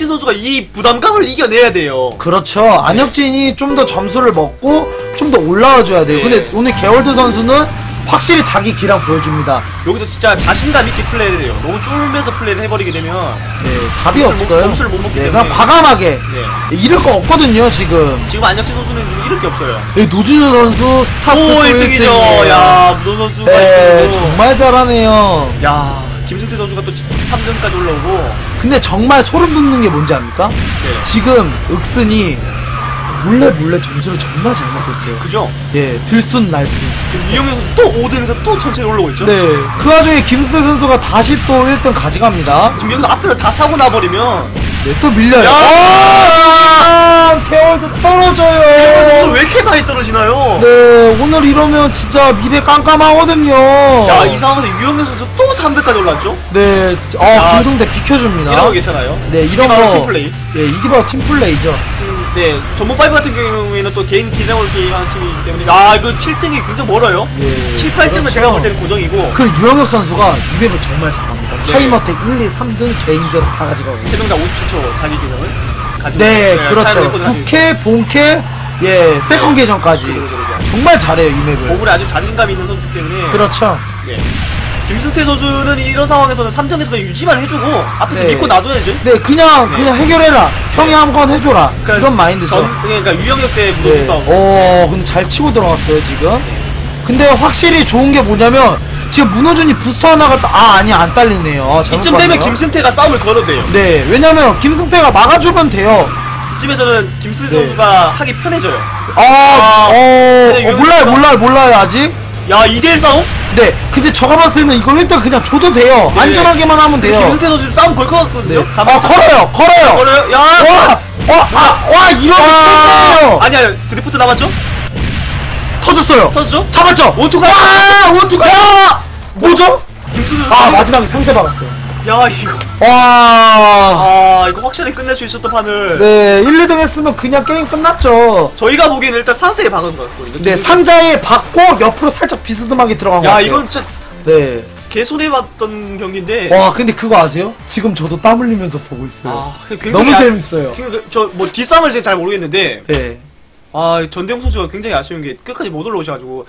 안혁진 선수가 이 부담감을 이겨내야 돼요. 그렇죠. 안혁진이 좀 더 점수를 먹고 좀 더 올라와줘야 돼요. 네. 근데 오늘 개월드 선수는 확실히 자기 기량 보여줍니다. 여기서 진짜 자신감 있게 플레이를 해요. 너무 쫄면서 플레이를 해버리게 되면 네, 답이 없어요. 점수를 못 먹기 네, 때문에. 그냥 과감하게 네. 잃을 거 없거든요 지금. 지금 안혁진 선수는 이럴 게 없어요. 네, 노준효 선수 스타트 오 1등이죠. 야 무도 선수가 네, 1등이고. 정말 잘하네요. 야 김승태 선수가 또 3등까지 올라오고. 근데 정말 소름 돋는 게 뭔지 압니까? 네. 지금 윽순이 몰래 몰래 점수를 정말 잘 먹고 있어요. 그죠? 예, 들순 날순. 이영현 선수 또 5등에서 또 천천히 올라오고 있죠? 네, 그 와중에 김승태 선수가 다시 또 1등 가져갑니다. 지금 여기서 앞에서 다 사고 나버리면 네, 또 밀려요. 야! 아, 개월도 떨어져요. 오늘 왜 이렇게 많이 떨어지나요? 네, 오늘 이러면 진짜 미래 깜깜하거든요. 야, 이 상황에서 유영현 선수 또 3등까지 올랐죠? 네, 어, 야, 김성대 비켜줍니다. 이런 거 괜찮아요? 네, 이런 거. 팀플레이. 네, 이게 바로 팀플레이죠. 네, 전문 파이브 같은 경우에는 또 개인 기량을 게임하는 팀이기 때문에 아, 이거 7등이 굉장히 멀어요. 예, 7, 8등은 그렇죠. 제가 볼 때는 고정이고 그 유영혁 선수가 이 맵을 정말 잘합니다. 네. 타이머택 1, 2, 3등 개인전 다 가져가고. 최종자 57초 자기 기량을 가지고 네, 타이머 그렇죠. 국회, 본캐, 예, 세컨 네. 계전까지. 정말 잘해요, 이 맵을. 보물에 아주 자신감 있는 선수기 때문에 그렇죠. 네. 김승태 선수는 이런 상황에서는 3등에서 그냥 유지만 해주고 앞에서 네. 믿고 놔둬야죠. 네, 그냥, 네. 그냥 해결해라. 형이 한 건 해줘라. 그러니까 이런 마인드죠. 전- 그러니까 유영혁 대 무도부 네. 싸움. 어, 근데 잘 치고 들어갔어요, 지금. 근데 확실히 좋은 게 뭐냐면, 지금 문호준이 부스터 하나가, 따- 아, 아니, 안 딸리네요. 이쯤 되면. 김승태가 싸움을 걸어도 돼요. 네, 왜냐면, 김승태가 막아주면 돼요. 이쯤에서는 김승태 네. 선수가 하기 편해져요. 아, 아, 어, 근데 어, 몰라요, 몰라요, 몰라요, 아직. 야, 2대1 싸움? 네, 근데 제가 봤을 때는 이거 일단 그냥 줘도 돼요. 네. 안전하게만 하면 돼요. 김승태 선수 지금 싸움 걸 것 같거든요. 네. 가만히 아, 걸어요, 걸어요. 걸어요? 야! 와, 와, 아, 와, 이러면 끝나요. 아니야, 드리프트 남았죠? 터졌어요. 터졌죠? 잡았죠? 원투가! 와, 원투가! 야! 뭐죠? 선수. 아, 마지막에 상체 박았어요. 야, 이거. 와. 아, 이거 확실히 끝낼 수 있었던 판을. 네, 1, 2등 했으면 그냥 게임 끝났죠. 저희가 보기에는 일단 상자에 박은 것 같거든요. 네, 상자에 박고 옆으로 살짝 비스듬하게 들어간 거 야, 같아요. 이건 진짜 네. 개손해봤던 경기인데. 와, 근데 그거 아세요? 지금 저도 땀 흘리면서 보고 있어요. 아, 굉장히 너무 아- 재밌어요. 저뭐 뒷싸움을 제가 잘 모르겠는데 네. 아 전대웅 선수가 굉장히 아쉬운 게 끝까지 못 올라오셔가지고